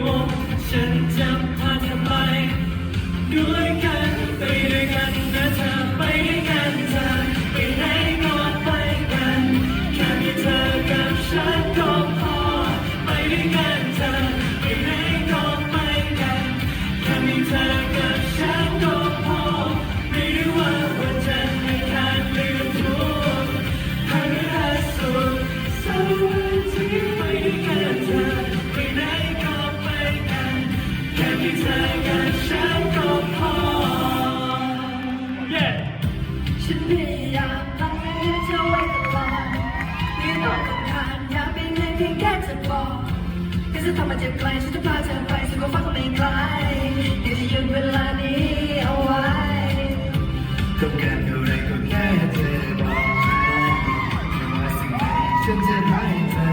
我现在 ถ้ามันจ็บไกลฉันจะพาเธอไปสุดฟ้าก็ไม่ไกลอยากจะยืนเวลานี้เอาไว้ต้องการอะไรก็แค่เธอบอกไม่ว่าสิ่งใดฉันจะให้เธอ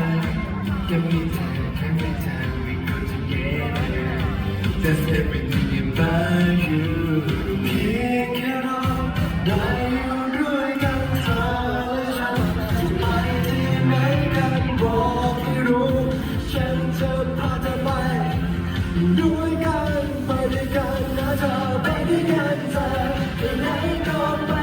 แค่มีเธอแค่มีเธอ we go together that's everything about you เพียงแค่เราได้ ด้วยกันไปด้วยกันนะเธอไปด้วยกันเธอไปไหนก็ไป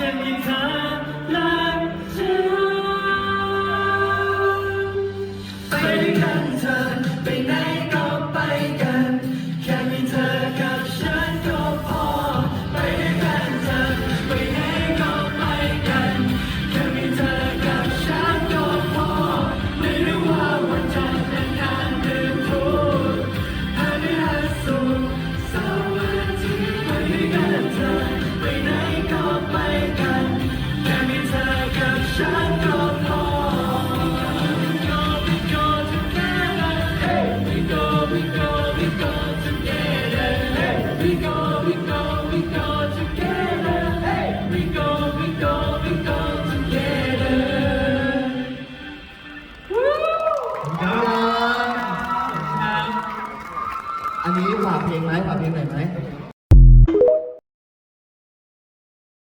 เต็มยิ่เธอรักฉันไปด้วยกันเธอ อันนี้ฝากเพลงไหมฝากเพลงไหนไหม